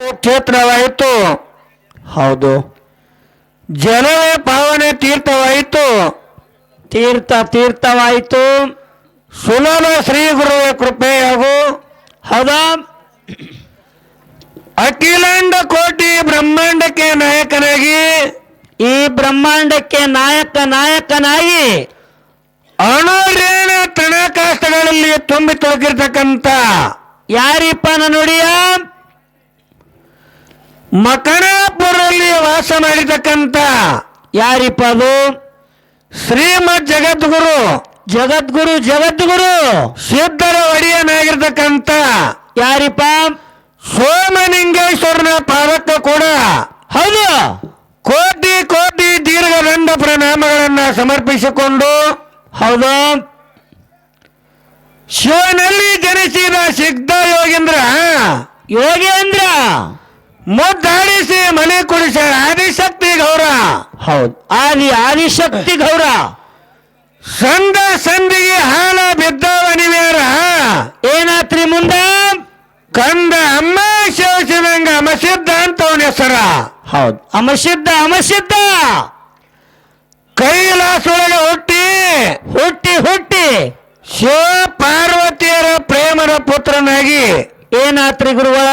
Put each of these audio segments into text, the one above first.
ಕ್ಷೇತ್ರವಾಯಿತು. ಹೌದು. ಜನರ ಪಾವನೆ ತೀರ್ಥವಾಯಿತು. ತೀರ್ಥ ತೀರ್ಥವಾಯಿತು. ಸುಲಭ ಶ್ರೀ ಗುರುವ ಕೃಪೆ ಹಾಗೂ ಹದ? ಅಖಿಲಾಂಡ ಕೋಟಿ ಬ್ರಹ್ಮಾಂಡಕ್ಕೆ ನಾಯಕನಾಗಿ. ಈ ಬ್ರಹ್ಮಾಂಡಕ್ಕೆ ನಾಯಕ ನಾಯಕನಾಗಿ. ಅಣುರೇಣ ತಣಕಾಷ್ಟಗಳಲ್ಲಿ ತುಂಬಿ ತುಳುಕಿರ್ತಕ್ಕಂಥ ಯಾರಿಪ್ಪ ನುಡಿಯ? ಮಕಣಾಪುರಲ್ಲಿ ವಾಸ ಮಾಡಿರ್ತಕ್ಕಂಥ ಯಾರಿಪ್ಪ ಅದು? ಶ್ರೀಮದ್ ಜಗದ್ಗುರು. ಜಗದ್ಗುರು ಜಗದ್ಗುರು. ಸಿದ್ಧರ ಒಡೆಯನಾಗಿರ್ತಕ್ಕಂಥ ಯಾರಿಪ್ಪ? ಸೋಮಲಿಂಗೇಶ್ವರನ ಪಾದಕ್ಕ ಕೂಡ ಹೌದು. ಕೋಟಿ ಕೋಟಿ ದೀರ್ಘದಂಡ ಪ್ರಣಾಮಗಳನ್ನ ಸಮರ್ಪಿಸಿಕೊಂಡು ಹೌದು. ಶಿವನಲ್ಲಿ ಜನಿಸಿದ ಸಿದ್ಧ ಯೋಗೇಂದ್ರ. ಯೋಗೇಂದ್ರ. ಮುದ್ದಾಡಿಸಿ ಮನೆ ಕುಡಿಸ ಆದಿಶಕ್ತಿ ಗೌರ. ಹೌದು. ಆದಿ ಆದಿಶಕ್ತಿ ಗೌರ. ಸಂದ ಸಂದಿಗೆ ಹಾಲ ಬಿದ್ದವ ನಿವೇರ ಏನಾತ್ರಿ ಮುಂದ? ಕಂದ ಅಮ್ಮ ಶಿವಶಿವಂಗ ಅಮಸಿದ್ಧ ಅಂತ ಅವನ ಹೆಸರ. ಹೌದು. ಅಮಸಿದ್ಧ ಅಮಸಿದ್ಧ. ಕೈಲಾಸೊಳಗೆ ಹುಟ್ಟಿ ಹುಟ್ಟಿ ಹುಟ್ಟಿ ಶಿವ ಪಾರ್ವತಿಯರ ಪ್ರೇಮರ ಪುತ್ರನಾಗಿ. ಏನಾತ್ರಿ ಗುರುಗಳ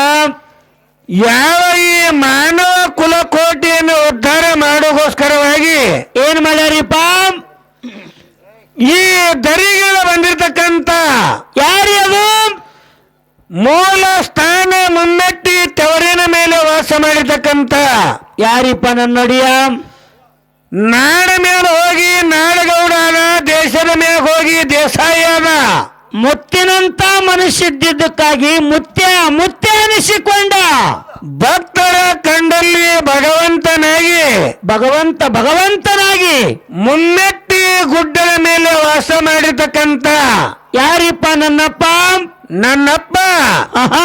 ಯಾವ ಈ ಮಾನವ ಕುಲಕೋಟಿಯನ್ನು ಉದ್ಧಾರ ಮಾಡೋಗೋಸ್ಕರವಾಗಿ ಏನ್ ಮಾಡ್ಯಾರಿಪ್ಪ ಈ ದರಿಗಳ ಬಂದಿರತಕ್ಕಂತ ಯಾರಿ ಅದು? ಮೂಲ ಸ್ಥಾನ ಮುನ್ನಟ್ಟಿ ತೆವರಿನ ಮೇಲೆ ವಾಸ ಮಾಡಿರ್ತಕ್ಕಂಥ ಯಾರಿಪ್ಪ ನನ್ನೊಡಿಯ ನಾಡ ಮೇಲೆ ಹೋಗಿ ನಾಡಗೌಡನ ದೇಶದ ಮೇಲೆ ಹೋಗಿ ದೇಸಾಯಿ ಮುತ್ತಿನಂತ ಮುತ್ತಿನಂತ ಇದ್ದಿದ್ದಕ್ಕಾಗಿ ಮುತ್ಯ ಮುತ್ಯ ಅನಿಸಿಕೊಂಡ ಭಕ್ತರ ಕಂಡಲ್ಲಿ ಭಗವಂತನಾಗಿ ಭಗವಂತ ಭಗವಂತನಾಗಿ. ಮುನ್ನೆಟ್ಟಿ ಗುಡ್ಡದ ಮೇಲೆ ವಾಸ ಮಾಡಿರ್ತಕ್ಕಂತ ಯಾರಿಪ್ಪ ನನ್ನಪ್ಪ? ನನ್ನಪ್ಪ. ಆಹಾ.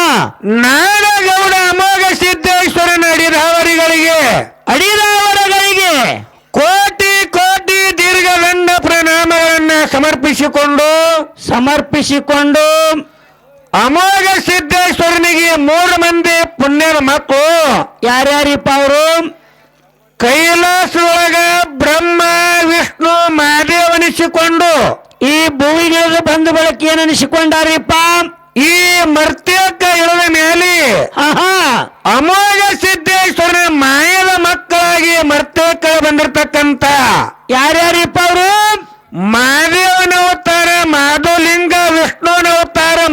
ನಾಡಗೌಡ ಅಮೋಘ ಸಿದ್ದೇಶ್ವರನ ಅಡಿದಾವರಿಗಳಿಗೆ ಅಡಿದಾವರಗಳಿಗೆ ಕೋಟಿ ಕೋಟಿ ದೀರ್ಘದಂಡ ಪ್ರಣಾಮಗಳನ್ನ ಸಮರ್ಪಿಸಿಕೊಂಡು ಸಮರ್ಪಿಸಿಕೊಂಡು ಅಮೋಘ ಸಿದ್ದೇಶ್ವರನಿಗೆ ಮೂರು ಮಂದಿ ಪುಣ್ಯದ ಮಕ್ಕಳು. ಯಾರ್ಯಾರಿಪ್ಪ ಅವರು? ಕೈಲಾಸದೊಳಗ ಬ್ರಹ್ಮ ವಿಷ್ಣು ಮಹಾದೇವನಿಸಿಕೊಂಡು ಈ ಭೂಮಿಗೆ ಬಂದು ಬಳಕೆ ಏನಿಸಿಕೊಂಡಾರಿಪ್ಪ ಈ ಮರ್ತ್ಯಕ್ಕ ಇಳಿದ ಮೇಲೆ. ಆಹಾ. ಅಮೋಘ ಸಿದ್ದೇಶ್ವರನ ಮಾಯದ ಮಕ್ಕಳಾಗಿ ಮರ್ತ್ಯಕ್ಕ ಬಂದಿರತಕ್ಕಂತ. ಯಾರ್ಯಾರಿಪ್ಪ ಅವರು? ಮಹಾದೇವನ ಅವತಾರ ಮಾಧುಲಿಂಗ ವಿಷ್ಣುವಿನ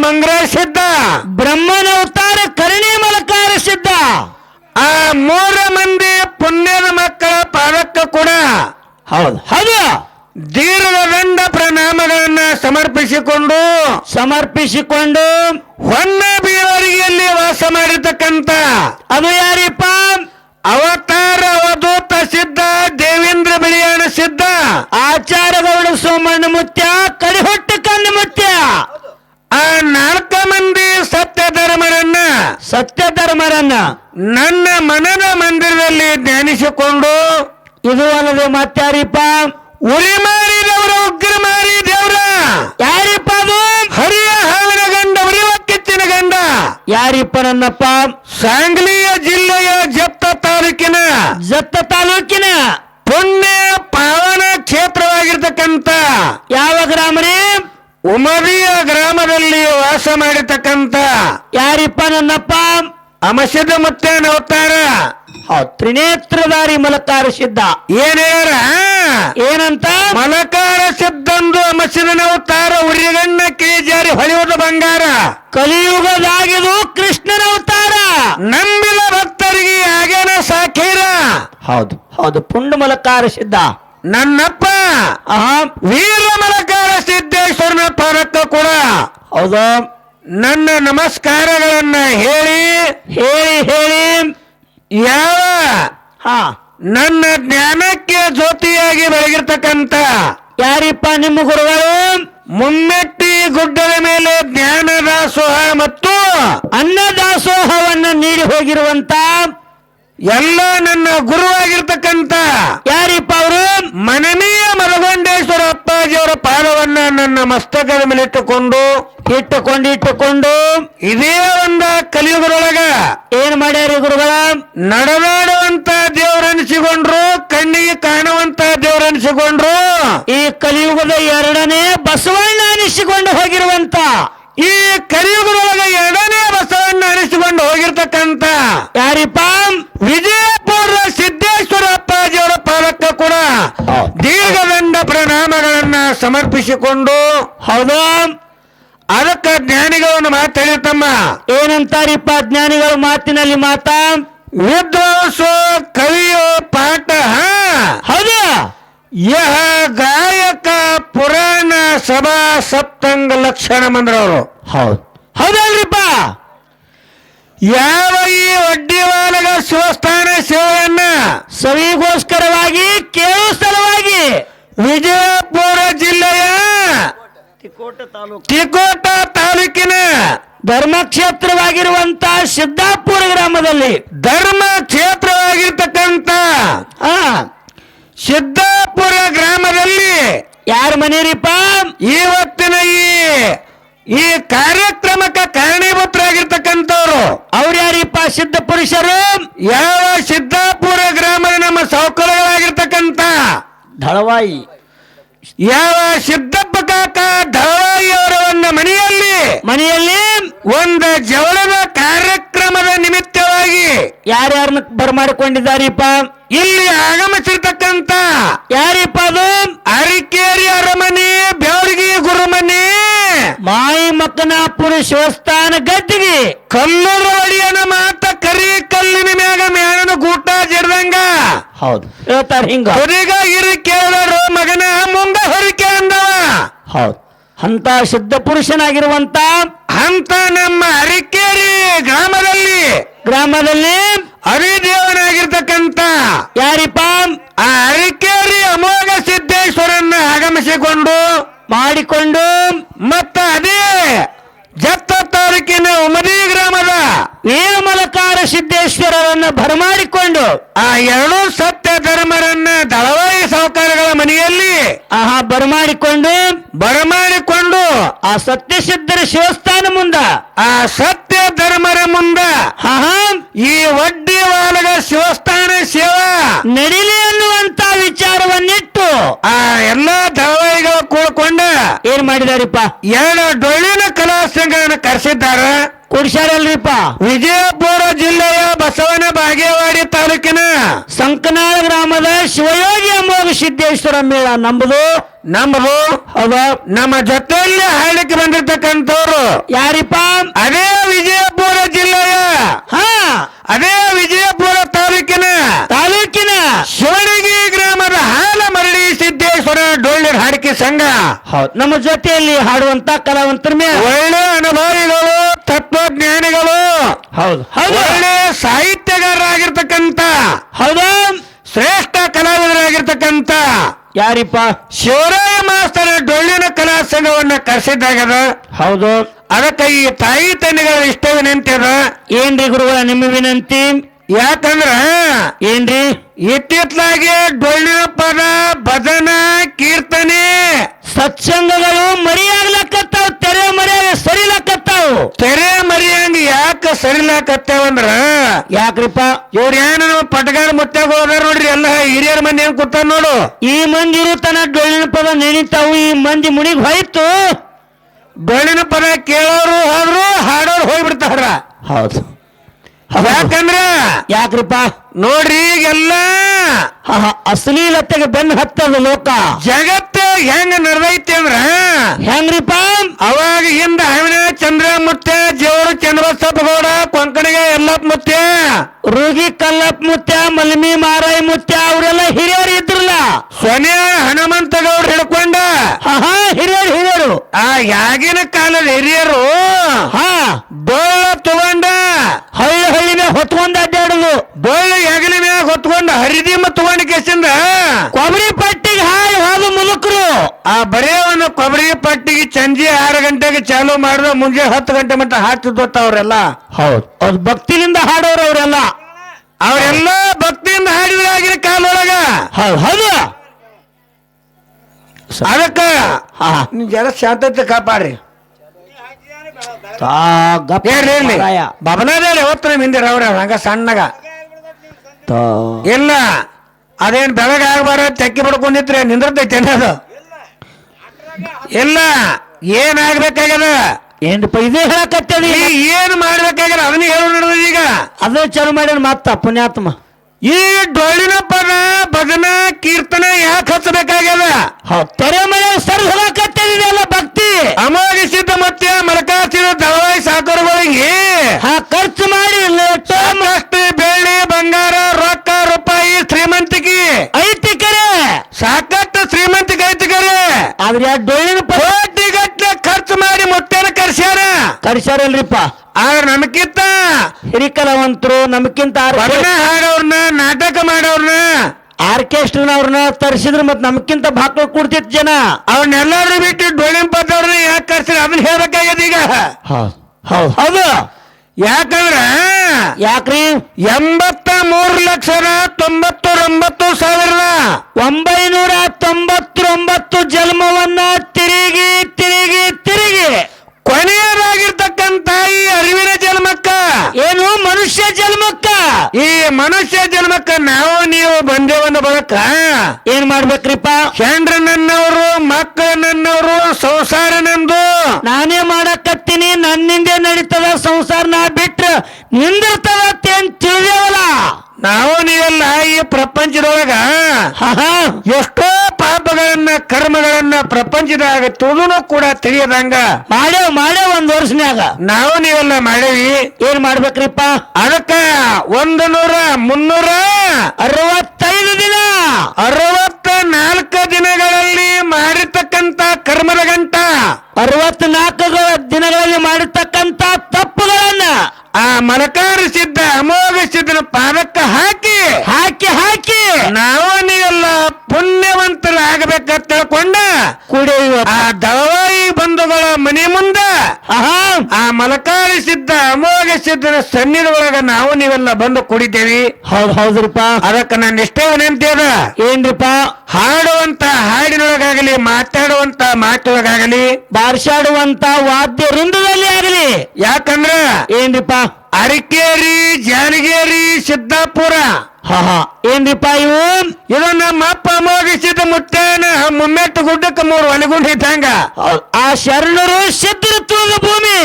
ಅವತಾರ ಮಂಗ್ರ ಸಿದ್ಧ. ಬ್ರಹ್ಮನ ಅವತಾರ ಕರುಣೆ ಮಲಕಾರ ಸಿದ್ಧ. ಆ ಮೂರ ಮಂದಿ ಪುಣ್ಯದ ಮಕ್ಕಳ ಪಾದಕ್ಕ ಕೂಡ ಹೌದು. ಹೌದು ದೀರ್ಘ ದಂಡ ಪ್ರಣಾಮಗಳನ್ನ ಸಮರ್ಪಿಸಿಕೊಂಡು ಸಮರ್ಪಿಸಿಕೊಂಡು ಹೊನ್ನ ಬೀವರಿಗೆಯಲ್ಲಿ ವಾಸ ಮಾಡಿರ್ತಕ್ಕಂಥ ಅದು ಯಾರಿಪ್ಪ ಅವತಾರ ಅವಧೂತ ಸಿದ್ಧ ದೇವೇಂದ್ರ ಬಿಳಿಯಾಣ ಸಿದ್ಧ ಆಚಾರಗೌಡ ಸೋಮಣ್ಣ ಮುತ್ಯ ಕಡಿಹೊಟ್ಟು ಕಣ್ಣು ಮುತ್ಯ ಆ ನಾಲ್ಕ ಮಂದಿ ಸತ್ಯ ಧರ್ಮರನ್ನ ಸತ್ಯ ಧರ್ಮರನ್ನ ನನ್ನ ಮನದ ಮಂದಿರದಲ್ಲಿ ಧ್ಯಾನಿಸಿಕೊಂಡು ಇದು ಅಲ್ಲದೆ ಮತ್ತಾರಿಪ್ಪ? ಉರಿ ಮಾರಿದವರ ಉಗ್ರ ಮಾರಿ ದೇವ್ರ ಯಾರಿಪ್ಪ ಅದು? ಹರಿಯ ಹಾವಿನ ಗಂಡ ಉರಿವ ಕಿಚ್ಚಿನ ಗಂಡ ಯಾರಿಪ್ಪ ನನ್ನಪ್ಪ? ಸಾಂಗ್ಲಿಯ ಜಿಲ್ಲೆಯ ಜಪ್ತ ತಾಲೂಕಿನ. ಜಪ್ತ ತಾಲೂಕಿನ? ಪುಣ್ಯ ಪಾವನ ಕ್ಷೇತ್ರವಾಗಿರ್ತಕ್ಕಂಥ. ಯಾವ ಗ್ರಾಮ ರೀ? ಉಮರಿಯ ಗ್ರಾಮದಲ್ಲಿ ವಾಸ ಮಾಡಿರ್ತಕ್ಕಂಥ. ಯಾರಿಪ್ಪ ನನ್ನಪ್ಪ? ಅಮಸಿದ ಮತ್ತೆ ಅವತಾರ. ತ್ರಿನೇತ್ರಧಾರಿ ಮಲಕಾರ ಸಿದ್ಧ. ಏನ್ ಹೇಳ್ಯಾರ? ಏನಂತ? ಮಲಕಾರ ಸಿದ್ಧಂದು ಅಮಸಿದನ ಅವತಾರ ಉರಿಗಣ್ಣ ಕೇಜಾರಿ ಹೊಳೆಯುವುದು ಬಂಗಾರ. ಕಲಿಯುಗದಾಗಿದು ಕೃಷ್ಣನ ಅವತಾರ. ನಂಬಿದ ಭಕ್ತರಿಗೆ ಆಗೇನ ಸಾಕೀರ? ಹೌದು ಹೌದು ಪುಂಡ ಮಲಕಾರ ಸಿದ್ಧ. ನನ್ನಪ್ಪ ವೀರ ಮಲಕಾರ ಸಿದ್ದೇಶ್ವರನ ಪಾದಕ್ಕ ಕೂಡ. ಹೌದು. ನನ್ನ ನಮಸ್ಕಾರಗಳನ್ನ ಹೇಳಿ ಹೇಳಿ ಹೇಳಿ. ಯಾವ? ಹಾ. ನನ್ನ ಜ್ಞಾನಕ್ಕೆ ಜ್ಯೋತಿಯಾಗಿ ಬೆಳಗಿರ್ತಕ್ಕಂಥ ಯಾರಿಪ್ಪ ನಿಮ್ಮ ಗುರುಗಳು? ಮುನ್ನೆಟ್ಟಿ ಗುಡ್ಡದ ಮೇಲೆ ಜ್ಞಾನ ದಾಸೋಹ ಮತ್ತು ಅನ್ನದಾಸೋಹವನ್ನು ನೀಡಿ ಹೋಗಿರುವಂತ ಎಲ್ಲ ನನ್ನ ಗುರುವಾಗಿರ್ತಕ್ಕಂತ ಯಾರಿಪ್ಪ ಅವರು? ಮನನೀಯ ಮಲಗೊಂಡೇಶ್ವರ ಅಪ್ಪಾಜಿಯವರ ಪಾದವನ್ನ ನನ್ನ ಮಸ್ತಕದ ಮೇಲೆ ಇಟ್ಟುಕೊಂಡು ಇಟ್ಟುಕೊಂಡು ಇದೇ ಒಂದ ಕಲಿಯುಗದೊಳಗ ಏನ್ ಮಾಡ್ಯಾರಿ ಗುರುಗಳ? ನಡೆದಾಡುವಂತ ದೇವರನಿಸಿಕೊಂಡ್ರು ಕಣ್ಣಿಗೆ ಕಾಣುವಂತ ದೇವರನಿಸಿಕೊಂಡ್ರು ಈ ಕಲಿಯುಗದ ಎರಡನೇ ಬಸವಣ್ಣ ಅನಿಸಿಕೊಂಡು ಹೋಗಿರುವಂತ ಈ ಕಲಿಯುಗದೊಳಗ ಎರಡನೇ ಬಸವನ್ನ ಅನಿಸಿಕೊಂಡು ಹೋಗಿರ್ತಕ್ಕಂತ ಯಾರಿಪ್ಪ? ವಿಜಯಪುರ ಸಿದ್ದೇಶ್ವರ ಅಪ್ಪಾಜಿಯವರ ಪಾದಕ್ಕೆ ಕೂಡ ದೀರ್ಘದಂಡ ಪ್ರಣಾಮಗಳನ್ನ ಸಮರ್ಪಿಸಿಕೊಂಡು ಹೌದು. ಅದಕ್ಕೆ ಜ್ಞಾನಿಗಳನ್ನು ಮಾತಾಡಿರ್ತಮ್ಮ ಏನಂತಾರಿಪ್ಪ ಜ್ಞಾನಿಗಳು ಮಾತಿನಲ್ಲಿ ಮಾತಾ? ವಿದ್ವಾಂಸೋ ಕವಿಯೋ ಪಾಠ ಹೌದು. ಯಹ ಗಾಯಕ ಪುರಾಣ ಸಭಾ ಸಪ್ತಂಗ ಲಕ್ಷಣ ಮಂದ್ರವರು. ಹೌದು. ಹೌದಲ್ರಿಪ್ಪ? ಯಾವ ಈ ಒಡ್ಡಿವಾಲದ ಶಿವಸ್ಥಾನ ಸೇವೆಯನ್ನ ಸವಿಗೋಸ್ಕರವಾಗಿ ಕೇಳುವ ಸಲುವಾಗಿ. ವಿಜಯಪುರ ಜಿಲ್ಲೆಯ ತಿಕೋಟ ತಾಲೂಕಿನ ಧರ್ಮಕ್ಷೇತ್ರವಾಗಿರುವಂತ ಸಿದ್ದಾಪುರ ಗ್ರಾಮದಲ್ಲಿ. ಧರ್ಮ ಕ್ಷೇತ್ರವಾಗಿರ್ತಕ್ಕಂಥ ಆ ಸಿದ್ದಾಪುರ ಗ್ರಾಮದಲ್ಲಿ ಯಾರ ಮನೇರಿಪ್ಪ ಇವತ್ತಿನ ಈ ಈ ಕಾರ್ಯಕ್ರಮಕ್ಕೆ ಕಾರಣೀಭೂತರಾಗಿರ್ತಕ್ಕಂಥವ್ರು. ಅವ್ರು ಯಾರಿಪ್ಪ? ಸಿದ್ಧ ಪುರುಷರು? ಯಾವ ಸಿದ್ದಾಪುರ ಗ್ರಾಮದ ನಮ್ಮ ಸೌಕರ್ಯಗಳಾಗಿರ್ತಕ್ಕಂಥ. ಧಳವಾಯಿ. ಯಾವ ಸಿದ್ದಪ್ಪ ಕಾಕ ಧಳವಾಯಿ ಅವರ ಒಂದು ಮನೆಯಲ್ಲಿ ಮನೆಯಲ್ಲಿ? ಒಂದು ಜವಳದ ಕಾರ್ಯಕ್ರಮದ ನಿಮಿತ್ತವಾಗಿ ಯಾರ್ಯಾರನ್ನ ಬರಮಾಡಿಕೊಂಡಿದ್ದಾರಿಪ್ಪ? ಇಲ್ಲಿ ಆಗಮಿಸಿರ್ತಕ್ಕಂಥ ಯಾರಿಪ್ಪ ಅದು ಅರಿಕೇರಿ ಅರಮನೆ ಬೆವರಿಗೆ ಗುರುಮನೆ ಮಾಯಿ ಪುರುಷೋಸ್ಥಾನ ಶಿವಸ್ಥಾನ ಗದ್ದಿಗೆ ಕಲ್ಲುರು ಒಡಿಯನ ಮಾತ ಕರಿ ಕಲ್ಲಿನ ಮ್ಯಾಗ ಮ್ಯಾಣನ ಗೂಟ ಜಡ್ದಂಗ. ಹೌದು. ಹೇಳ್ತಾರ ಹಿಂಗ. ಹೊರಗ ಇರಿ ಕೇಳರು ಮಗನ ಮುಂದ ಹೊರಿಕೆ ಅಂದ ಹೌದು. ಅಂತ ಶುದ್ಧ ಪುರುಷನಾಗಿರುವಂತ ಅಂತ ನಮ್ಮ ಅರಿಕೇರಿ ಗ್ರಾಮದಲ್ಲಿ ಗ್ರಾಮದಲ್ಲಿ ಅರಿದೇವನಾಗಿರ್ತಕ್ಕಂತ ಯಾರಿಪ್ಪ? ಆ ಅರಿಕೇರಿ ಅಮೋಘ ಸಿದ್ದೇಶ್ವರನ್ನ ಆಗಮಿಸಿಕೊಂಡು ಮಾಡಿಕೊಂಡು ಮತ್ತ ಅದೇ ಜತ್ತ ತಾಲೂಕಿನ ಉಮದಿ ಗ್ರಾಮದ ನೇಮಲಕಾರ ಸಿದ್ದೇಶ್ವರರನ್ನ ಬರಮಾಡಿಕೊಂಡು ಆ ಎರಡೂ ಸತ್ಯ ಧರ್ಮರನ್ನ ದಳವಾಯಿ ಸಹಕಾರಗಳ ಮನೆಯಲ್ಲಿ ಆಹಾ ಬರಮಾಡಿಕೊಂಡು ಬರಮಾಡಿಕೊಂಡು ಆ ಸತ್ಯ ಸಿದ್ಧರ ಶಿವಸ್ಥಾನ ಮುಂದ ಆ ಸತ್ಯ ಧರ್ಮರ ಮುಂದ ಆಹಾ ಈ ವಡ್ಡಿ ವಾಲಗ ಶಿವಸ್ಥಾನ ಸೇವಾ ನಡಿಲಿ ಅನ್ನುವಂತ ವಿಚಾರವನ್ನಿಟ್ಟು ಆ ಎಲ್ಲಾ ಧಾರಾವಾಹಿಗಳು ಕೂಡ್ಕೊಂಡ ಏನ್ ಮಾಡಿದಾರಿಪ್ಪ? ಎರಡು ಡೊಳ್ಳಿನ ಕಲಾ ಸಂಘನ ಕರೆಸಿದ್ದಾರೆ. ಕುಡ್ಸ್ಯಾರಲ್ರಿಪ್ಪ? ವಿಜಯಪುರ ಜಿಲ್ಲೆಯ ಬಸವನ ಬಾಗೇವಾಡಿ ತಾಲೂಕಿನ ಸಂಕನಾಳ ಗ್ರಾಮದ ಶಿವಯೋಗಿ ಅಮೋಘ ಸಿದ್ದೇಶ್ವರ ಮೇಳ. ನಂಬುದು? ನಮ್ಮದು ಹೌದ. ನಮ್ಮ ಜೊತೆಯಲ್ಲಿ ಹಾಡಲಿಕ್ಕೆ ಬಂದಿರ್ತಕ್ಕಂಥವ್ರು. ಯಾರಿಪ್ಪ? ಅದೇ ವಿಜಯಪುರ ಜಿಲ್ಲೆಯ. ಹಾ. ಅದೇ ವಿಜಯಪುರ ತಾಲೂಕಿನ ತಾಲೂಕಿನ ಶಿವಣಗಿ ಗ್ರಾಮದ ಹಾಲ ಮರಡಿ ಸಿದ್ದೇಶ್ವರ ಡೊಳ್ಳಿನ ಹಾಡಿಕೆ ಸಂಘ ಹೌದು. ನಮ್ಮ ಜೊತೆಯಲ್ಲಿ ಹಾಡುವಂತ ಕಲಾವಂತರ ಮೇಲೆ. ಒಳ್ಳೆ ಅನುಭವಿಗಳು ತತ್ವಜ್ಞಾನಿಗಳು ಹೌದು. ಹೌದು. ಒಳ್ಳೆ ಸಾಹಿತ್ಯಗಾರರಾಗಿರ್ತಕ್ಕಂತ ಹೌದು. ಶ್ರೇಷ್ಠ ಕಲಾವಿದರಾಗಿರ್ತಕ್ಕಂತ ಯಾರಿಪ್ಪ? ಶಿವರಾಯ ಮಾಸ್ತರ ಡೊಳ್ಳಿನ ಕಲಾ ಸಂಘವನ್ನ ಕರೆಸಿದ್ದಾಗದ ಹೌದು. ಅದಕ್ಕೆ ಈ ತಾಯಿ ತಂದೆಗಳ ಇಷ್ಟ ವಿನಂತಿ ಅದ ಏನ್ರಿ ಗುರುಗಳ ನಿಮ್ಮ ವಿನಂತಿ? ಯಾಕಂದ್ರ ಏನ್ರಿ? ಇತ್ತಿತ್ಲಾಗೆ ಡೊಳ್ಳಿನ ಪದ ಭಜನ ಕೀರ್ತನೆ. ಸತ್ಸಂಗಗಳು ಮರಿಯಾಗ್ಲಕತ್ತಾವ ತೆರೆ ಮರಿಯಾಗ ಸರಿಲಾಕತ್ತಾವ. ತೆರೆ ಮರಿಯಂಗ ಯಾಕ ಸರಿಲಾಕತ್ತೇವಂದ್ರ ಯಾಕ್ರಿಪ್ಪ? ಇವ್ರ ಏನ ನಮ್ಮ ಪಟಗಾರ ಮುತ್ತಾಗ ಹೋದಾರ ನೋಡ್ರಿ ಎಲ್ಲ ಹಿರಿಯರ ಮಂದಿ ಏನ್ ಕೂತಾರ ನೋಡು. ಈ ಮಂದಿ ತನ ಡೊಳ್ಳಿನ ಪದ ನೆನಿತಾವು ಈ ಮಂದಿ ಮುನಿಗ್ ಹೋಯ್ತು. ಡೊಳ್ಳಿನ ಪದ ಕೇಳೋರು ಹೋದ್ರು ಹಾಡೋರು ಹೋಗ್ಬಿಡ್ತಾರ. ಹೌದು. ಯಾಕಂದ್ರ ಯಾಕ್ರಿಪ್ಪ? ನೋಡ್ರಿ ಈಗೆಲ್ಲ ಅಶ್ಲೀಲತೆಗೆ ಬೆನ್ನು ಹತ್ತದ ಲೋಕ. ಜಗತ್ತ ಹೆಂಗ ನಡೆದೈತಿ ಅಂದ್ರ ಹೆಂಗ್ರಿಪ್ಪ? ಅವಾಗ ಹಿಂದ ಹವಿನ ಚಂದ್ರ ಮುತ್ತೆ ಜೋರು ಚಂದ್ರಬಸಪ್ಪ ಗೌಡ ಕೊಂಕಣಿಗೆ ಎಲ್ಲಪ್ಪ ಮುತ್ಯ. ರೂಗಿ ಕಲ್ಲಪ್ಪ ಮುತ್ಯ ಮಲ್ಮಿ ಮಾರಾಯಿ ಮುತ್ಯ ಅವರೆಲ್ಲ ಹಿರಿಯರು ಇದ್ರಲ್ಲ. ಸೊನ್ಯಾ ಹನುಮಂತ ಗೌಡ ಹಿಡ್ಕೊಂಡ ಹಿರಿಯರು ಹಿರಿಯರು. ಆ ಯಾಗಿನ ಕಾಲದ ಹಿರಿಯರು ಹಾ. ಬೋಳ ತಗೊಂಡ ಡೊಳ್ಳ ಹೆಗಲ ಮ್ಯಾಗ ಹೊತ್ಕೊಂಡು ಹರಿದಿ ತಗೊಂಡ ಕೆಸಿಂದ ಕೊಬ್ಬರಿ ಪಟ್ಟಿಗೆ ಹಾಯ್ ಹೋದ ಮುದುಕರು ಆ ಬರೇ ಒಂದು ಕೊಬ್ಬರಿ ಪಟ್ಟಿಗೆ ಸಂಜೆ ಆರು ಗಂಟೆಗೆ ಚಾಲು ಮಾಡಿದ ಮುಂಜೆ ಹತ್ತು ಗಂಟೆ ಮಟ್ಟ ಹಾಕ್ತಿದ್ವತ್ತ ಅವ್ರೆಲ್ಲ? ಹೌದು. ಅವ್ರು ಭಕ್ತಿಯಿಂದ ಹಾಡೋರು ಅವರೆಲ್ಲ. ಅವರೆಲ್ಲ ಭಕ್ತಿಯಿಂದ ಹಾಡಿದ್ರೆ ಆಗಿನ ಕಾಲೊಳಗ. ಹೌದು ಹೌದು. ಅದಕ್ಕ ನಿಮ್ ಜನ ಶಾಂತತೆ ಕಾಪಾಡ್ರಿ. ಬಬನಾದೇಳಿ ಹೊತ್ತು ಹಿಂದೆ ಅವ್ರ ಹಂಗ ಸಣ್ಣಗ. ಇಲ್ಲ. ಅದೇನ್ ಬೆಳಗ್ಗೆ ಆಗಬಾರ ತೆಕ್ಕಿ ಪಡ್ಕೊಂಡಿದ್ರೆ ನಿಂದ್ರತೈತೆ ಅನ್ನೋದು ಇಲ್ಲ. ಏನ್ ಆಗ್ಬೇಕಾಗ್ಯದ? ಏನ್ರಿಪ್ಪ ಇದೇ ಹೇಳಕತ್ತದಿ ಏನು ಮಾಡ್ಬೇಕಾಗ್ಯದ? ಅದನ್ನ ಹೇಳು ನಡೆದ ಈಗ. ಅದೇ ಚಾಲು ಮಾಡ್ಯಾನ ಮತ್ತ ಪುಣ್ಯಾತ್ಮ. ಈ ಡೊಳ್ಳಿನ ಪದ ಭಜನ ಕೀರ್ತನೆ ಯಾಕೆ ಹಚ್ಚಬೇಕಾಗ್ಯದ? ಹತ್ತರ ತೆರೆ ಮನೆ ಸರ್ ಹೇಳಕತ್ತದಿದೆಲ್ಲ ಭಕ್ತಿ. ಅಮಾಗಿಸಿದ ಮತ್ತೆ ಮಲಕಾಸಿದ ದಳವಾಯಿ ಸಾಕರುಗಳಿಗೆ ಹಾ ಖರ್ಚು ಮಾಡಿ ಬೆಳ್ಳಿ ಬಂಗಾರ ರೊಕ್ಕ ರೂಪಾಯಿ ಶ್ರೀಮಂತಿಕೆ ಐತಿ ಕರೆ ಸಾಕಷ್ಟು ಶ್ರೀಮಂತಿಕೆ ಐತಿ ಕರೆ ಆದ್ರೆ ಡೊಳ್ಳಿನ ಖರ್ಚು ಮಾಡಿ ಮುತ್ತೇನ ಕರ್ಸ್ಯಾರ? ಕರ್ಸ್ಯಾರಲ್ರಿಪ್ಪ. ಆದ್ರೆ ನಮಗಿಂತ ಹಿರಿಕಲವಂತರು ನಮಗಿಂತ ಭಜನ ಹಾಡೋರ್ನ ನಾಟಕ ಮಾಡೋರ್ನ ಆರ್ಕೆಸ್ಟ್ರನವ್ರನ್ನ ತರಿಸಿದ್ರು ಮತ್ತೆ ನಮ್ಕಿಂತ ಬಾಕ್ಳು ಕೂಡ್ತಿತ್ತು ಜನ. ಅವ್ರನ್ನೆಲ್ಲರೂ ಬಿಟ್ಟು ಡೊಳ್ಳಿನ ಪದವ್ರನ್ನ ಯಾಕೆ ಕರ್ಸ್ಯಾರ? ಅದನ್ನ ಹೇಳ್ಬೇಕಾಗ್ಯದ ಈಗ. ಹೌದ್. ಹೌದು. ಯಾಕಂದ್ರ ಯಾಕ್ರಿ? ಎಂಬತ್ತ ಮೂರು ಲಕ್ಷದ ತೊಂಬತ್ತೊಂಬತ್ತು ಸಾವಿರದ ಒಂಬೈನೂರ ತೊಂಬತ್ತೊಂಬತ್ತು ಜನ್ಮವನ್ನ ತಿರುಗಿ ತಿರುಗಿ ತಿರುಗಿ ಕೊನೆಯದಾಗಿರ್ತಕ್ಕಂತ ಈ ಅರಿವಿನ ಜನ್ಮಕ್ಕ. ಏನು? ಮನುಷ್ಯ ಜನ್ಮಕ್ಕ? ಈ ಮನುಷ್ಯ ಜನ್ಮಕ್ಕ ನಾವು ನೀವು ಬಂದೇವನ್ನ ಬಳಕ ಏನ್ ಮಾಡ್ಬೇಕ್ರಿಪ್ಪ? ಚಂದ್ರ ನನ್ನವರು ಮಕ್ಕಳು ನನ್ನವರು ಸಂಸಾರ ನಂದು ನಾನೇ ನಿಂದಿರ್ತದ ಅಂತ ತಿಳಿದೇವಲ್ಲ ನಾವು ನೀವೆಲ್ಲ ಈ ಪ್ರಪಂಚದೊಳಗ ಎಷ್ಟೋ ಪಾಪಗಳನ್ನ ಕರ್ಮಗಳನ್ನ ಪ್ರಪಂಚದಾಗ ತುಳುನು ಕೂಡ ತಿಳಿಯದಂಗ. ಮಾಡ್ಯಾವ ಮಾಡ್ಯಾವ ಒಂದ್ ವರ್ಷನ್ಯಾಗ. ನಾವು ನೀವೆಲ್ಲ ಮಾಡೇವಿ ಏನ್ ಮಾಡ್ಬೇಕ್ರಿಪ್ಪ? ಅದಕ್ಕ ಒಂದು ನೂರ ಮುನ್ನೂರ ಅರವತ್ತೈದು ದಿನ. ಅರವತ್ತ ನಾಲ್ಕು ದಿನಗಳಲ್ಲಿ ಮಾಡಿರ್ತಕ್ಕಂತ ಕರ್ಮದ ಗಂಟ. ಅರವತ್ನಾಲ್ಕು ದಿನಗಳಲ್ಲಿ ಮಾಡಿರ್ತಕ್ಕಂತ ತಪ್ಪುಗಳನ್ನ. ಆ ಮಲಕಾರ ಸಿದ್ಧ ಅಮೋಘ ಸಿದ್ಧನ ಪಾದಕ್ಕೆ ಹಾಕಿ ಹಾಕಿ ಹಾಕಿ. ನಾವು ನೀವೆಲ್ಲ ಪುಣ್ಯವಂತರಾಗಬೇಕಂತ ತಿಳ್ಕೊಂಡ ಕುಡಿಯುವ ಆ ದವಾಯಿ ಬಂಧುಗಳ ಮನೆ ಮುಂದ ಆಹಾ ಆ ಮಲಕಾಳಿ ಸಿದ್ಧ ಅಮೋಘ ಸಿದ್ಧನ ಸನ್ನಿಧಿ ನಾವು ನೀವೆಲ್ಲ ಬಂದು ಕುಡಿತೇವಿ ಹೌದ್ ಹೌದ್ರಿಪ್ಪ. ಅದಕ್ಕ ನನ್ನ ಎಷ್ಟೇ ವಿನಂತಿ ಅದ ಏನ್ರಿಪ್ಪ? ಹಾಡುವಂತ ಹಾಡಿನೊಳಗಾಗಲಿ ಮಾತಾಡುವಂತ ಮಾತೊಳಗಾಗಲಿ ಬಾರ್ಸಾಡುವಂತ ವಾದ್ಯ ವೃಂದದಲ್ಲಿ ಆಗಲಿ. ಯಾಕಂದ್ರ ಏನ್ರಿಪ್ಪ? ಅರಿಕೇರಿ ಜಾನಗೇರಿ ಸಿದ್ದಾಪುರ ಏನ್ರಿಪ್ಪ ಇವು? ಇದು ನಮ್ಮ ಅಪ್ಪ ಮೋಗಿಸಿದ ಮುಟ್ಟೇನ ಮುಮ್ಮೆಟ್ಟು ಗುಡ್ಡಕ್ಕೆ ಮೂರು ಒಳಗುಂಡ ಇದ್ದಂಗ ಆ ಶರಣರು ಸಿದ್ಧಋತುವಿನ ಭೂಮಿ.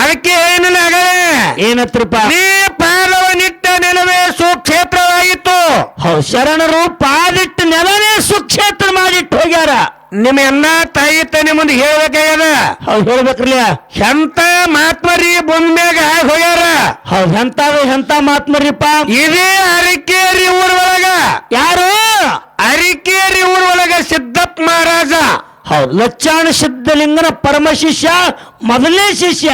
ಅದಕ್ಕೆ ಏನಿಲ್ಲ ಆಗಲೇ ಏನತ್ರಿಪ್ಪ? ನೀ ಪಾದವ ನಿಟ್ಟ ನೆಲವೇ ಸುಕ್ಷೇತ್ರವಾಗಿತ್ತು. ಶರಣರು ಪಾದಿಟ್ಟು ನೆಲವೇ ಸುಕ್ಷೇತ್ರ ಮಾಡಿಟ್ಟು ಹೋಗ್ಯಾರ. ನಿಮ್ಮ ಎಲ್ಲಾ ತಾಯಿ ತನಿ ಮುಂದೆ ಹೇಳ್ಬೇಕಾಗ್ಯದ ಹೌದು ಹೇಳ್ಬೇಕ್ರಲ್ಲ ಎಂತ ಮಾತ್ಮರಿ ಭೂಮ್ಯಾಗ ಹೋಗ್ಯಾರ? ಹೌದು ಎಂತ ಎಂತ ಮಾತ್ಮರಿಪ್ಪ? ಇದೇ ಅರಿಕೇರಿ ಊರೊಳಗ ಯಾರು? ಅರಿಕೇರಿ ಊರೊಳಗ ಸಿದ್ದಪ್ಪ ಮಹಾರಾಜ. ಹೌದು ಲಚ್ಚಾಣ ಸಿದ್ಧಲಿಂಗನ ಪರಮ ಶಿಷ್ಯ ಮೊದಲನೇ ಶಿಷ್ಯ.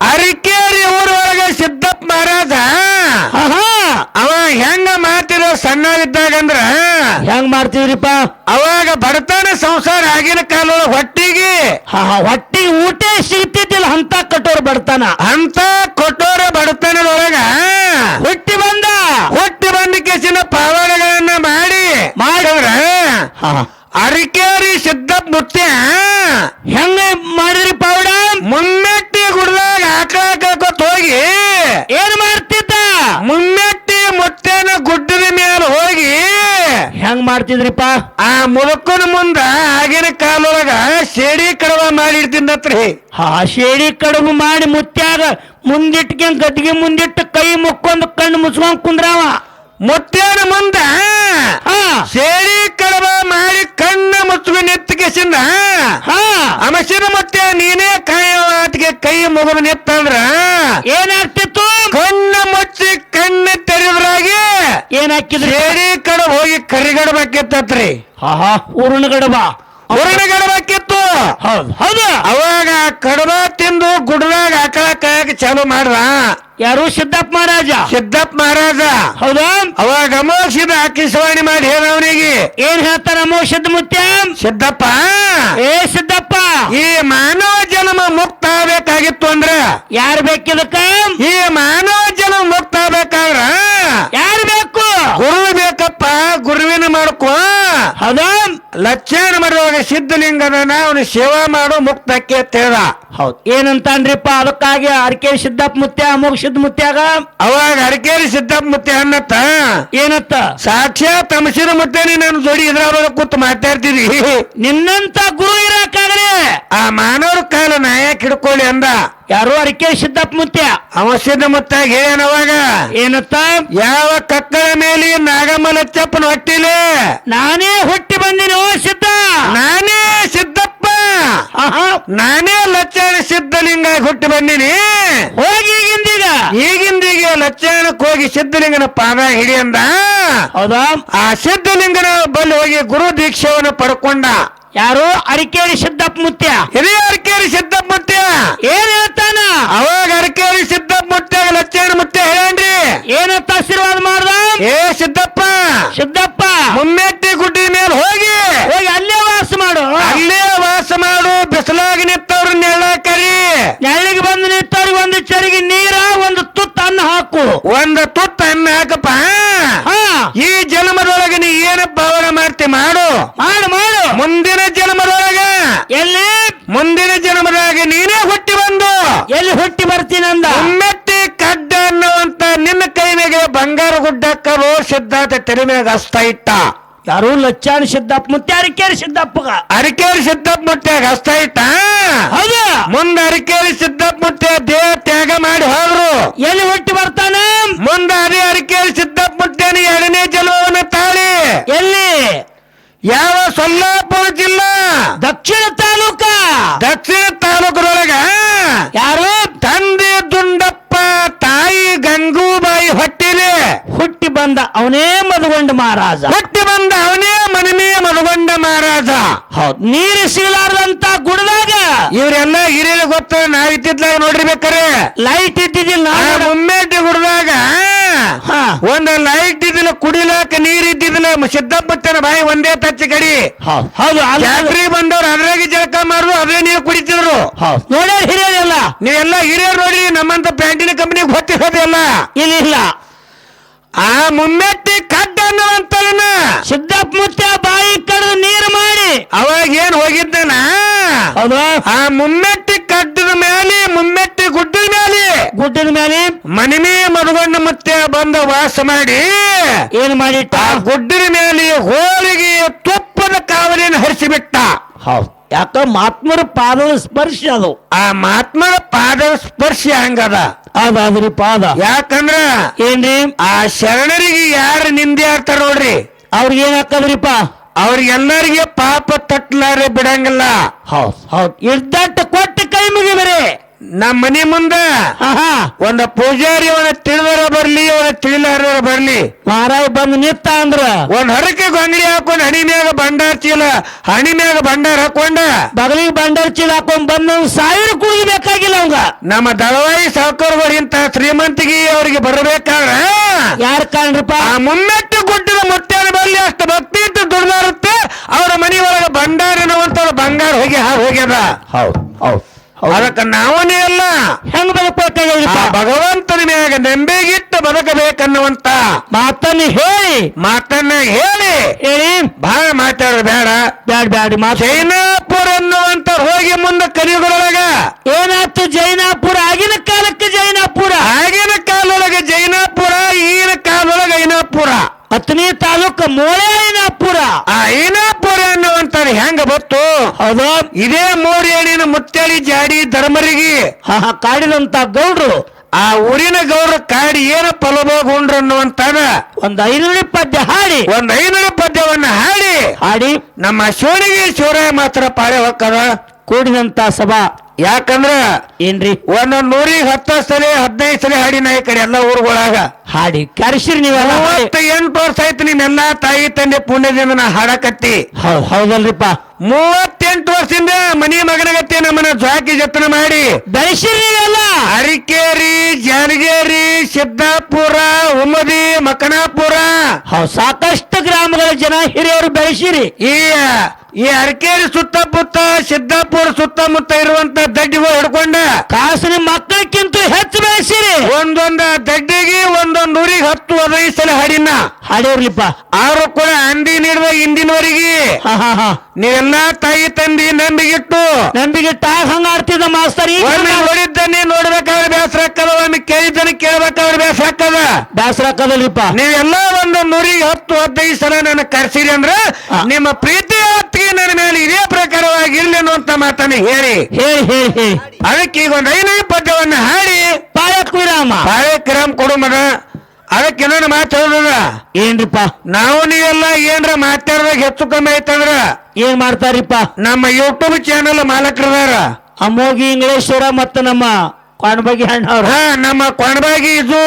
ಅರಿಕೇರಿ ಊರೊಳಗೆ ಸಿದ್ದಪ್ಪ ಮಹಾರಾಜ. ಅವ ಹೆಂಗ ಮಾತಿರೋ ಸಣ್ಣವಿದ್ದಾಗಂದ್ರ ಹೆಂಗ್ ಮಾಡ್ತೀವ್ರಿಪ್ಪ? ಅವಾಗ ಬಡತನ ಸಂಸಾರ ಆಗಿನ ಕಾಲ ಹೊಟ್ಟಿಗೆ. ಹೊಟ್ಟಿ ಊಟ ಸಿಗ್ತಿದ್ದಿಲ್ಲ ಅಂತ ಕಟ್ಟೋರು ಬಡತನ. ಅಂತ ಕೊಟ್ಟೋರ ಬಡತನದೊಳಗ ಹುಟ್ಟಿ ಬಂದ. ಹುಟ್ಟಿ ಬಂದ ಕೇಸಿನ ಪಾವಡಗಳನ್ನ ಮಾಡಿ. ಮಾಡಿದ್ರ ಅರಿಕೇರಿ ಸಿದ್ದಪ್ಪ ಮುತ್ಯ ಹೆಂಗ ಮಾಡಿದ್ರಿ ಪೌಡ ಮುಮ್ಮೆಟ್ಟಿ ಗುಡ್ದಾಗ ಆಕಳ ಕಳ್ಕೊತ್ ಹೋಗಿ ಏನ್ ಮಾಡ್ತಿದ್ದ ಮುಮ್ಮೆಟ್ಟಿ ಮುತ್ತೇನ ಗುಡ್ಡದ ಮೇಲೆ ಹೋಗಿ ಹೆಂಗ್ ಮಾಡ್ತಿದ್ರಿಪ್ಪ? ಆ ಮುದುಕನ ಮುಂದ ಆಗಿನ ಕಾಲೊಳಗ ಶೇಡಿ ಕಡವ ಮಾಡಿಡ್ತಿದ್ದತ್ರಿ ಆ ಶೇಡಿ ಕಡವು ಮಾಡಿ ಮುತ್ಯಾಗ ಮುಂದಿಟ್ಕೊಂಡ್ ಗದ್ದಿಗೆ ಮುಂದಿಟ್ಟು ಕೈ ಮುಕ್ಕೊಂಡು ಕಣ್ಣು ಮುಚ್ಕೊಂಡ್ ಕುಂದ್ರಾವ. ಮುತ್ಯಾನ ಮುಂದ ಶೇಡಿ ಕಡವ ಮಾಡಿ ಕಣ್ಣ ಮುಚ್ಚುಗ ನೆತ್ತಿಗೆಸಿಂದ ಹಾ. ಅಮಸಿನ ಮತ್ತೆ ನೀನೇ ಕಾಯವಾತಿಗೆ ಕೈ ಮುಗಿದು ನಿತ್ತಂದ್ರ ಕಣ್ಣ ಮುಚ್ಚಿ ಕಣ್ಣು ತೆರೆದ್ರಾಗಿ ಏನ್ ಹಾಕಿದ್ರಿ? ಸೇಡಿ ಕಡ ಹೋಗಿ ಕರಿಗಡಬೇಕಿತ್ತತ್ರಿ ಆಹಾ ಹಾ ಊರಿನ ಗಡಬ ಹೊರಗಡಬೇಕಿತ್ತು ಹೌದು ಹೌದು. ಅವಾಗ ಕಡಬ ತಿಂದು ಗುಡ್ದಾಗ ಆಕಳ ಕಾಯಕ ಚಾಲು ಮಾಡ್ದ. ಯಾರು? ಸಿದ್ದಪ್ಪ ಮಹಾರಾಜ. ಸಿದ್ದಪ್ಪ ಮಹಾರಾಜ. ಹೌದಾ? ಅವಾಗ ಅಮೋಕ್ಷದ ಆಕಿಸವಾಣಿ ಮಾಡಿ ಹೇಳ ಅವನಿಗೆ ಏನ್ ಹೇಳ್ತಾರ ಅಮೋಷದ ಮುತ್ಯ? ಸಿದ್ದಪ್ಪ. ಏ ಸಿದ್ದಪ್ಪ. ಈ ಮುಕ್ತ ಬೇಕಾಗಿತ್ತು ಅಂದ್ರ ಯಾರು ಬೇಕಿದಕ್ಕ ಈ ಮಾನವ ಜನ ಮುಕ್ತ ಆಗ್ಬೇಕಾದ್ರ ಯಾರು ಬೇಕು? ಗುರು ಬೇಕಪ್ಪ ಗುರುವಿನ ಮಾಡ್ಕೋ. ಅದ ಲಕ್ಷಣ ಮಾಡುವಾಗ ಸಿದ್ಧಲಿಂಗನ ಅವನು ಸೇವಾ ಮಾಡೋ ಮುಕ್ತಕ್ಕೆ ಅಂತ ಹೌದು. ಏನಂತ ಅಂದ್ರಿಪ್ಪ ಅದಕ್ಕಾಗಿ ಅರಕೇರಿ ಸಿದ್ದಪ್ಪ ಮುತ್ಯ ಅಮೋಘ ಸಿದ್ಧ ಮುತ್ಯಾಗ? ಅವಾಗ ಅರಕೇರಿ ಸಿದ್ದಪ್ಪ ಮುತ್ಯ ಅನ್ನತ್ತ. ಏನತ್ತ? ಸಾಕ್ಷ್ಯ ತಮಸಿನ ಮುತ್ತೆ ನನ್ನ ಜೋಡಿ ಇದ್ರ ಕೂತು ಮಾತಾಡ್ತಿದಿ ನಿನ್ನಂತ ಗುರು ಇರಕ್ಕಾಗಲಿ ಆ ಮಾನವ್ರ ಕಾಲ ನಾಯಕ್ ಹಿಡ್ಕೊಳ್ಳಿ ಅಂದ. ಯಾರು ಅರ್ಕೆ ಸಿದ್ದಪ್ಪ ಮುತ್ಯ. ಅವ ಸಿದ್ಧ ಮುತ್ತ ಹೇಳ್ಯಾನ ಅವಾಗ. ಏನತ್ತ? ಯಾವ ಕಕ್ಕಳ ಮೇಲೆ ನಾಗಮ್ಮ ಲಚ್ಚಪ್ಪನ ಹೊಟ್ಟಿಲೆ? ನಾನೇ ಹುಟ್ಟಿ ಬಂದಿನಿ ಓ ಸಿದ್ಧ. ನಾನೇ ಸಿದ್ದಪ್ಪ. ನಾನೇ ಲಚ್ಚಾಣ ಸಿದ್ಧಲಿಂಗ ಹುಟ್ಟಿ ಬಂದಿನಿ. ಹೋಗಿ ಈಗಿಂದೀಗ. ಈಗಿಂದೀಗ ಲಚ್ಚಾಣಕ್ಕೆ ಹೋಗಿ ಸಿದ್ಧಲಿಂಗನ ಪಾದ ಹಿಡಿಯಂದ ಹೌದಾ? ಆ ಸಿದ್ಧಲಿಂಗನ ಬಲ್ಲಿ ಹೋಗಿ ಗುರು ದೀಕ್ಷೆಯನ್ನು ಪಡ್ಕೊಂಡ. ಯಾರು? ಅರಿಕೇರಿ ಸಿದ್ದಪ್ಪ ಮುತ್ಯ ಹಿರಿಯ ಅರಕೇರಿ ಸಿದ್ದಪ್ಪ ಮುತ್ಯ ಏನ್ ಹೇಳ್ತಾನ? ಅವಾಗ ಅರಕೇರಿ ಸಿದ್ದಪ್ಪ ಮುತ್ಯ ಲಚ್ಚಾಣ ಮುತ್ಯ ಹೇಳ್ರಿ ಏನತ್ತ ಆಶೀರ್ವಾದ ಮಾಡ್ದ ಏ ಸಿದ್ದಪ್ಪ. ಸಿದ್ದಪ್ಪ. ಮುಮ್ಮೆಟ್ಟಿ ಗುಡ್ಡಿ ಮೇಲೆ ಹೋಗಿ. ಹೋಗಿ ಅಲ್ಲೇ ವಾಸ ಮಾಡು. ಅಲ್ಲೇ ವಾಸ ಮಾಡು. ಬಿಸಿಲಾಗಿ ನಿಂತವ್ರ ನೆಳ ಕರಿ. ನೆಳ್ಳಿಗೆ ಬಂದು ನಿಂತವ್ರಿಗೆ ಒಂದು ಚರಿಗೆ ನೀರ ಒಂದು ತುತ್ತ ಅನ್ನ ಹಾಕು. ಒಂದು ತುತ್ತ ಅನ್ನ ಹಾಕಪ್ಪ. ಈ ಜನ್ಮದೊಳಗೆ ನೀ ಏನ ಅವರ ಮಾಡ್ತಿ ಮಾಡು ಮಾಡು. ಮಾಡು. ಮುಂದಿನ ಜನ್ಮದೊಳಗ ಎಲ್ಲಿ? ಮುಂದಿನ ಜನ್ಮದೊಳಗೆ ನೀನೇ ಹುಟ್ಟಿ ಬಂದು ಎಲ್ಲಿ ಹುಟ್ಟಿ ಬರ್ತೀನಂದ ಮುಮ್ಮೆಟ್ಟಿ ಕಡ್ಡ ಅನ್ನುವಂತ ನಿನ್ನ ಕೈ ಮೇಲೆ ಬಂಗಾರ ಗುಡ್ಡಕ್ಕರು ಸಿದ್ಧಾರ್ಥ ತೆರೆ ಮೇಲೆ ಹಸ್ತ ಇಟ್ಟ. ಯಾರು ಲಚ್ಚಾಣ ಸಿದ್ದಪ್ಪ ಮುತ್ತೆ ಅರಿಕೇರಿ ಸಿದ್ದಪ್ಪಗ ಅರಿಕೇರಿ ಸಿದ್ದಪ್ಪ ಮುತ್ತೆ ಹಸ್ತ ಇಟ್ಟ. ಹೌದು? ಮುಂದೆ ಅರಿಕೇರಿ ಸಿದ್ದಪ್ಪ ಮುತ್ತೆ ದೇಹ ತ್ಯಾಗ ಮಾಡಿ ಹೋದ್ರು. ಎಲ್ಲಿ ಹುಟ್ಟಿ ಬರ್ತಾನೆ? ಮುಂದೆ ಅದೇ ಅರಿಕೇರಿ ಸಿದ್ದಪ್ಪ ಮುತ್ತೆ ಎರಡನೇ ಯಾವ ಸೊಲ್ಲಾಪುರ ಜಿಲ್ಲಾ? ದಕ್ಷಿಣ ತಾಲೂಕ. ದಕ್ಷಿಣ ತಾಲೂಕದೊಳಗ ಯಾರು? ತಂದೆ ದುಂಡಪ್ಪ ತಾಯಿ ಗಂಗೂಬಾಯಿ ಹೊಟ್ಟಿಲೆ. ಹುಟ್ಟಿ ಬಂದ ಅವನೇ ಮದುಗೊಂಡ ಮಹಾರಾಜ. ಹುಟ್ಟಿ ಬಂದ ಅವನೇ ಮನಮೇ ಮದುಗೊಂಡ ಮಹಾರಾಜ. ಹೌದು ನೀರು ಸಿಗಲಾರದಂತ ಗುಡದಾಗ. ಇವರೆಲ್ಲ ಹಿರಿಯರು ಗೊತ್ತ ನಾವು ಇತ್ತಿದ್ಲಾಗ ನೋಡಿರ್ಬೇಕಾರೆ. ಲೈಟ್ ಇದ್ದಿದ್ದಿಲ್ಲ ಒಮ್ಮೆ ಗುಡ್ದಾಗ ಹಾ. ಒಂದು ಲೈಟ್ ಇದ್ದಿಲ್ಲ ಕುಡಿಲಾಕ ನೀರ್ ಇದ್ದಿದ್ದಿಲ್ಲ ಸಿದ್ದಪ್ಪತ್ತನ ಬಾಯಿ ಒಂದೇ ತಚ್ಚ ಕಡಿ ಹೌದು ಹೌದು ಅಲ್ಲ- ಬಂದವ್ರು ಅದ್ರಾಗೆ ಜಳಕ ಮಾರು ಅದೇ ನೀರು ಕುಡಿತಿದ್ರು. ನೋಡಿ ಹಿರಿಯಲ್ಲ ಹಿರಿಯರೆಲ್ಲ. ನೀವೆಲ್ಲ ಹಿರಿಯರು ನೋಡಿ ನಮ್ಮಂತ ಪ್ಯಾಂಟಿನ ಕಂಪನಿಗೆ ಗೊತ್ತಿರೋದಿಲ್ಲ ಇಲ್ಲ ಇಲ್ಲ. ಆ ಮುಮ್ಮೆಟ್ಟಿ ಕಡ್ಡ ಅನ್ನುವಂತ ಸಿದ್ದಪ್ಪ ಮುತ್ತ ಬಾಯಿ ಕಡ್ದು ನೀರು ಮಾಡಿ. ಅವಾಗ ಏನ್ ಹೋಗಿದ್ದೇನಾ? ಹೌದು? ಆ ಮುಮ್ಮೆಟ್ಟಿ ಗುಡ್ಡದ ಮೇಲೆ ಮನಿಮೆ ಮರುಗಣ್ಣ ಮತ್ತೆ ಬಂದ ವಾಸ ಮಾಡಿ ಏನ್ ಮಾಡಿಟ್ಟ? ಆ ಗುಡ್ಡದ ಮೇಲೆ ಹೋಳಿಗೆ ತುಪ್ಪದ ಕಾವಲಿಯನ್ನು ಹರಿಸಿಬಿಟ್ಟ. ಹೌದು. ಯಾಕ? ಮಾತ್ಮರ ಪಾದದ ಸ್ಪರ್ಶ ಅದು. ಆ ಮಾತ್ಮರ ಪಾದ ಸ್ಪರ್ಶ ಹಂಗದ ಅದಾದ್ರಿ ಪಾದ. ಯಾಕಂದ್ರ ಏನ್ರಿ? ಆ ಶರಣರಿಗೆ ಯಾರು ನಿಂದೆ ಆಗ್ತಾರ ನೋಡ್ರಿ. ಅವ್ರಿಗೆ ಏನ್ ಹಾಕದ್ರಿಪ್ಪ? ಅವ್ರಿಗೆಲ್ಲರಿಗೆ ಪಾಪ ತಟ್ಲಾರೆ ಬಿಡಂಗಿಲ್ಲ. ಹೌದ್ ಹೌದ್. ಇದ್ದಟ್ಟು ಕೊಟ್ಟು ಕೈ ಮುಗಿಬರಿ ನಮ್ಮ ಮನೆ ಮುಂದ ಒಂದ ಪೂಜಾರಿ ಅವನ ತಿಳಿದರ ಬರ್ಲಿ ಅವನ ತಿಳಿಲಾರ ಬರ್ಲಿ. ಮಹಾರಾಜ್ ಬಂದು ನಿತ್ತ ಅಂದ್ರ ಒಂದ್ ಹರಕೆ ಗೊಂಗಡಿ ಹಾಕೊಂಡ್ ಹಣಿ ಮ್ಯಾಗ ಭಂಡಾರ ಚೀಲ ಹಣಿ ಮ್ಯಾಗ ಭಂಡಾರ ಹಾಕೊಂಡ ಬಗಲಿಗೆ ಬಂಡಾರ ಚೀಲ ಹಾಕೊಂಡ್ ಬಂದ ಸಾವಿರ ಕುಡಿಬೇಕಾಗಿಲ್ಲ ಅವಂಗ. ನಮ್ಮ ದಳವಾಯಿ ಸಾವುಕಾರಗಳು ಇಂತ ಶ್ರೀಮಂತಿಗೆ ಅವ್ರಿಗೆ ಬರಬೇಕಾದ್ರ? ಯಾರ ಕಾಣ್ರಪ್ಪ? ಆ ಮುಮ್ಮೆಟ್ಟು ಗುಡ್ಡದ ಮುತ್ಯಾನ ಬಲ್ಲಿ ಅಷ್ಟು ಭಕ್ತಿ ಇಟ್ಟು ದುಡ್ದಾರುತ್ತೆ ಅವರ ಮನೆಯೊಳಗ ಭಂಡಾರ ಅನ್ನುವಂತ ಬಂಗಾರ ಹೋಗಿ ಹಾ ಹೋಗ್ಯದ. ಹೌದು ಹೌದ್. ಅದಕ್ಕ ನಾವನೇ ಅಲ್ಲ. ಹೆಂಗ್ ಆ ಭಗವಂತನ ಮ್ಯಾಗ ನಂಬೆಗಿಟ್ಟು ಬದುಕಬೇಕನ್ನುವಂತ ಮಾತನ್ನ ಹೇಳಿ. ಮಾತನ್ನ ಹೇಳಿ. ಹೇಳಿ. ಬಹಳ ಮಾತಾಡೋದು ಬೇಡ. ಬೇಡ ಬ್ಯಾಡ್ ಮಾತು ಜೈನಾಪುರ ಅನ್ನುವಂತ ಹೋಗಿ ಮುಂದೆ ಕಲಿಯುಗಳೊಳಗ ಏನಾಯ್ತು ಜೈನಾಪುರ? ಆಗಿನ ಕಾಲಕ್ಕೆ ಜೈನಾಪುರ. ಆಗಿನ ಕಾಲೊಳಗೆ ಜೈನಾಪುರ ಈಗಿನ ಕಾಲೊಳಗೆ ಐನಾಪುರ. ಹತ್ತನೇ ತಾಲೂಕು ಮೋಳೆ ಐನಾಪುರ ಅನ್ನುವಂಥದ್ದು ಹೆಂಗ ಬತ್ತು ಅದ ಇದೇ ಮೂರೇಣಿನ ಮುತ್ತಳಿ ಜಾಡಿ ಧರ್ಮರಿಗೆ. ಕಾಡಿದಂತ ಗೌಡ್ರು. ಆ ಊರಿನ ಗೌರ ಕಾಡಿ ಏನ ಫಲಭೋಗುಂಡ್ರು ಅನ್ನುವಂತಾನ ಒಂದ್ ಐನೂರು ಪದ್ಯ ಹಾಡಿ. ಒಂದ್ ಐನೂರು ಪದ್ಯವನ್ನ ಹಾಡಿ. ಹಾಡಿ. ನಮ್ಮ ಶಿವನಿಗೆ ಶಿವರಾಯ ಮಾತ್ರ ಪಾಳೆ ಹೊಕ್ಕದ ಕೂಡಿದಂತ ಸಭಾ. ಯಾಕಂದ್ರ ಏನ್ರಿ? ಒಂದೊಂದ್ ನೂರಿಗೆ ಹತ್ತ ಸಲ ಹದಿನೈದು ಸಲ ಹಾಡಿನ ಈ ಕಡೆ ಎಲ್ಲ ಊರುಗಳಾಗ. ಹಾಡಿ ಕರೆಸಿರಿ ನೀವೆಲ್ಲ. ಮೂವತ್ತ ಎಂಟು ವರ್ಷ ಆಯ್ತು ನಿಮ್ಮೆಲ್ಲಾ ತಾಯಿ ತಂದೆ ಪುಣ್ಯದಿಂದ ನಾ ಹಾಡಕತ್ತಿ. ಹೌದ್ ಹೌದಲ್ರಿಪ್ಪ. ಮೂವತ್ತೆಂಟು ವರ್ಷದಿಂದ ಮನಿ ಮಗನಗತ್ತಿ ನಮ್ಮನ್ನ ಜಾಕಿ ಜತನ ಮಾಡಿ. ಬೆಳೆಸಿರಿ ನೀವೆಲ್ಲ. ಅರಿಕೇರಿ ಜಾನಗೇರಿ ಸಿದ್ದಾಪುರ ಉಮದಿ ಮಕನಾಪುರ. ಹೌದ್ ಸಾಕಷ್ಟು ಗ್ರಾಮಗಳ ಜನ ಹಿರಿಯರು ಬೆಳೆಸಿರಿ. ಈ ಈ ಅರಕೇರಿ ಸುತ್ತಮುತ್ತ ಸಿದ್ದಾಪುರ ಸುತ್ತಮುತ್ತ ಇರುವಂತ ದಡ್ಡಿಗಳು ಹಿಡ್ಕೊಂಡ ಕಾಸಿನ ಮಕ್ಕಳಕ್ಕಿಂತ ಹೆಚ್ಚು ಬೆಳೆಸಿರಿ. ಒಂದೊಂದ ಹತ್ತು ಹದಿನೈದು ಸಲ ಹಾಡಿನ? ಹಾಡೇವ್ರಿಪ್ಪ ಅವರು ಕೂಡ ಅಂದಿ ನೀಡುವ ಇಂದಿನವರೆಗೆ. ಹಾ ಹಾ ಹಾ. ನೀವೆಲ್ಲ ತಾಯಿ ತಂದಿ ನಂಬಿಗಿಟ್ಟು. ನಂಬಿಗೆ ಟಾಕ್ ಹಂಗ ಆಡ್ತಿದ್ದ ಮಾಸ್ತರ್ ಈಗ ಒಮ್ಮೆ ನೋಡಿದ್ದನ್ನೇ ನೋಡ್ಬೇಕಾದ್ರೆ ಬೇಸರ ಹಾಕದ ಒಮ್ಮೆ ಕೇಳಿದ್ದನ್ನ ಕೇಳ್ಬೇಕಾದ್ರೆ ಬೇಸರ ಹಾಕದ ಬ್ಯಾಸರ ಹಾಕದಲ್ರಿಪ್ಪ ನೀವೆಲ್ಲ ಒಂದು ನೂರಿಗೆ ಹತ್ತು ಹದಿನೈದು ಸಲ ನನ್ನ ಕರ್ಸಿರಿ ಅಂದ್ರೆ ನಿಮ್ಮ ಪ್ರೀತಿ ನನ್ನ ಮೇಲೆ ಇದೇ ಪ್ರಕಾರವಾಗಿ ಇರ್ಲಿ ಅನ್ನುವಂತ ಮಾತನ್ನ ಹೇಳಿ. ಹೇಳಿ ಹೇಳಿ ಹೇಳಿ. ಅದಕ್ಕೆ ಈಗ ಒಂದು ಪದ್ಯವನ್ನು ಹಾಡಿ. ಪಾಯಕ್ ವಿರಾಮ. ಪಾಯಕ್ ಕಿರಾಮ್ ಕೊಡು ಮಗ. ಅದಕ್ಕೆ ಏನಾರ ಮಾತು ಹೇಳೋದ ಏನ್ರಿಪ್ಪ? ನಾವು ನೀವೆಲ್ಲ ಏನ್ರ ಮಾತಾಡ್ದಾಗ ಹೆಚ್ಚು ಕಮ್ಮಿ ಆಯ್ತಂದ್ರ? ಏನ್ ಮಾಡ್ತಾರಿಪ್ಪ? ನಮ್ಮ ಯೂಟ್ಯೂಬ್ ಚಾನಲ್ ಮಾಲಕರದಾರ. ಅಮ್ಮೋಗಿ ಇಂಗ್ಲೇಶ್ವರ ಮತ್ತು ನಮ್ಮ ಕೊಣಬಾಗಿ ಅಣ್ಣವ್ರ. ಹಾ ನಮ್ಮ ಕೊಣಬಾಗಿ ಇಜು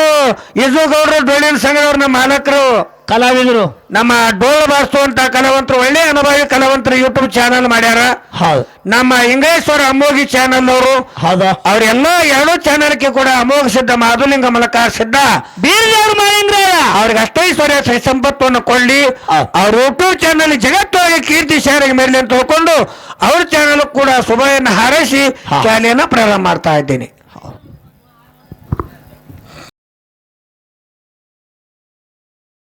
ಇಜು ಗೌಡ್ರ ಡೊಳ್ಳಿನ ಸಂಘದವ್ರ ನಮ್ಮ ಮಾಲಕರು. ಕಲಾವಿದರು. ನಮ್ಮ ಡೋಲ್ ಬಾರಿಸುವಂತ ಕಲಾವಂತರು ಒಳ್ಳೆ ಅನುಭವಿ ಕಲಾವಂತರು ಯೂಟ್ಯೂಬ್ ಚಾನಲ್ ಮಾಡ್ಯಾರ. ಹೌದು. ನಮ್ಮ ಇಂಗ್ಲೇಶ್ವರ ಅಮೋಘಿ ಚಾನಲ್ ಅವರು ಹೌದಾ. ಅವರೆಲ್ಲ ಎರಡೂ ಚಾನಲ್ಗೆ ಕೂಡ ಅಮೋಘ ಸಿದ್ಧ ಮಾಧುಲಿಂಗ ಮೂಲಕ ಸಿದ್ಧ. ಬೀರ್ದವ್ರ ಮಾಲಿಂಗ್ರ ಅವ್ರಿಗೆ ಅಷ್ಟೈಶ್ವರ್ಯ ಸಂಪತ್ತನ್ನು ಕೊಳ್ಳಿ. ಅವ್ರ ಯೂಟ್ಯೂಬ್ ಚಾನಲ್ ಜಗತ್ತೊಳಗೆ ಕೀರ್ತಿ ಶಾರಿಗೆ ಮೇಲೆ ಅಂತ ತಿಳ್ಕೊಂಡು ಅವ್ರ ಚಾನಲ್ ಕೂಡ ಶುಭವನ್ನು ಹಾರೈಸಿ ಶಾಲೆಯನ್ನ ಪ್ರಾರಂಭ ಮಾಡ್ತಾ ಇದ್ದೀನಿ.